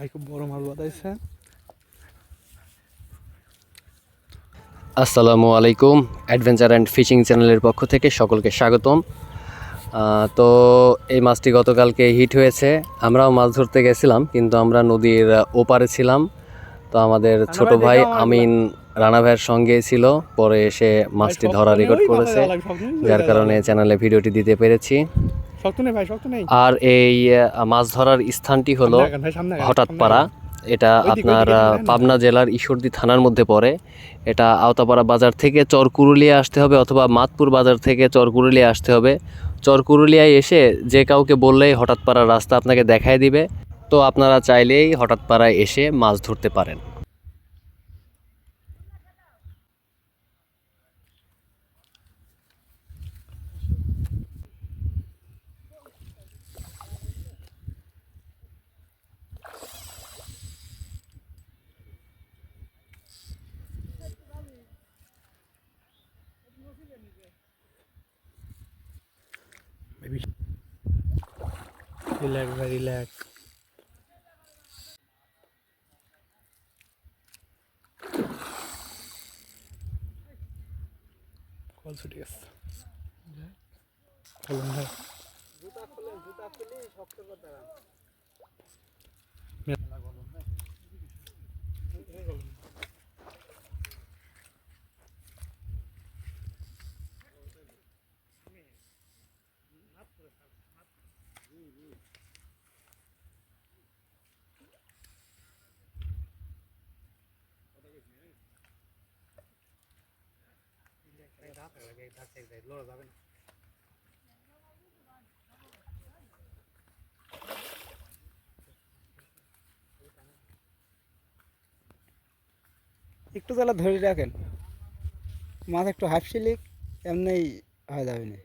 ভাই খুব বড় আসসালামু আলাইকুম অ্যাডভেঞ্চার অ্যান্ড ফিশিং চ্যানেলের পক্ষ থেকে সকলকে স্বাগতম। তো এই মাছটি গতকালকে হিট হয়েছে। আমরাও মাছ ধরতে গেছিলাম কিন্তু আমরা নদীর ওপারে ছিলাম। তো আমাদের ছোট ভাই আমিন রানা ভাইয়ের সঙ্গে ছিল পরে এসে মাছটি ধরা রেকর্ড করেছে। যার কারণে চ্যানেলে ভিডিওটি দিতে পেরেছি। আর এই মাছ ধরার স্থানটি হলো হঠাৎ পাড়া। এটা আপনার দেখেন। পাবনা জেলার ঈশ্বরদী থানার মধ্যে পড়ে। এটা আওতাপাড়া বাজার থেকে চরকুরুলিয়া আসতে হবে অথবা মাতপুর বাজার থেকে চরকুরুলিয়া আসতে হবে। চরকুরুলিয়ায় এসে যে কাউকে বললেই হঠাৎ পাড়ার রাস্তা আপনাকে দেখায় দিবে। তো আপনারা চাইলেই হঠাৎ পাড়ায় এসে মাছ ধরতে পারেন। রিল্যাক্স ভাই রিল্যাক্স কল ছুটে গেছে বলুন ভাই একটু তাহলে ধরে রাখেন। মাছ একটু হাফ সিলিক এমনি হয়ে যাবে না।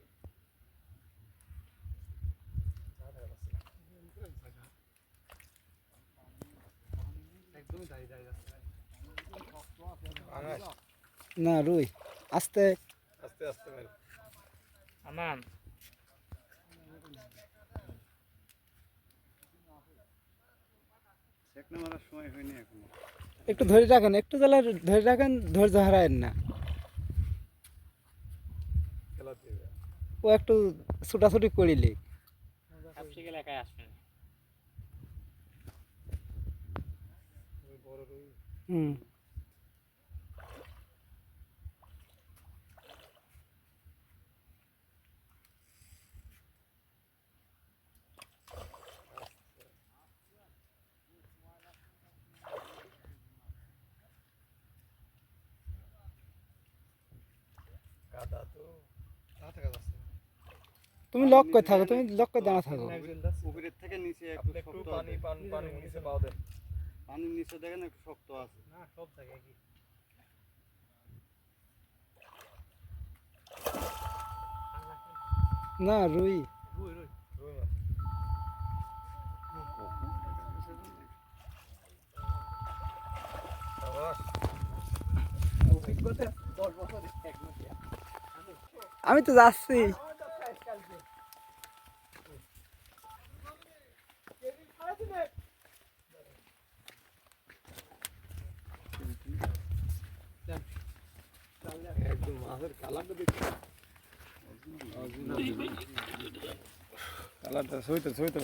না, রুই। আস্তে আস্তে মেরে আমান। সেকনা মারার সময় হয়নি এখনও। একটু ধরে রাখেন একটু তাহলে ধরে রাখেন ধৈর্য হারায়েন না। ও একটু ছুটাছুটি করিলে। হুম। তুমি লক করে থাকো তুমি লক করে দাঁড়া থাকো। পুকুরের থেকে নিচে একটু শক্ত পানি পানির নিচে পাও দেন পানির নিচে দেখেন একটু শক্ত আছে। না সব জায়গায় কি না রুই। রুই মাছ। সাবাস। আমি তো যাচ্ছি। একদম মাছের কালারটা দেখছি কালারটা সইতে সইতে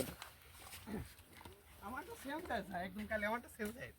আমারটা সেম সাইজ একদম কালে আমারটা সেম সাইজ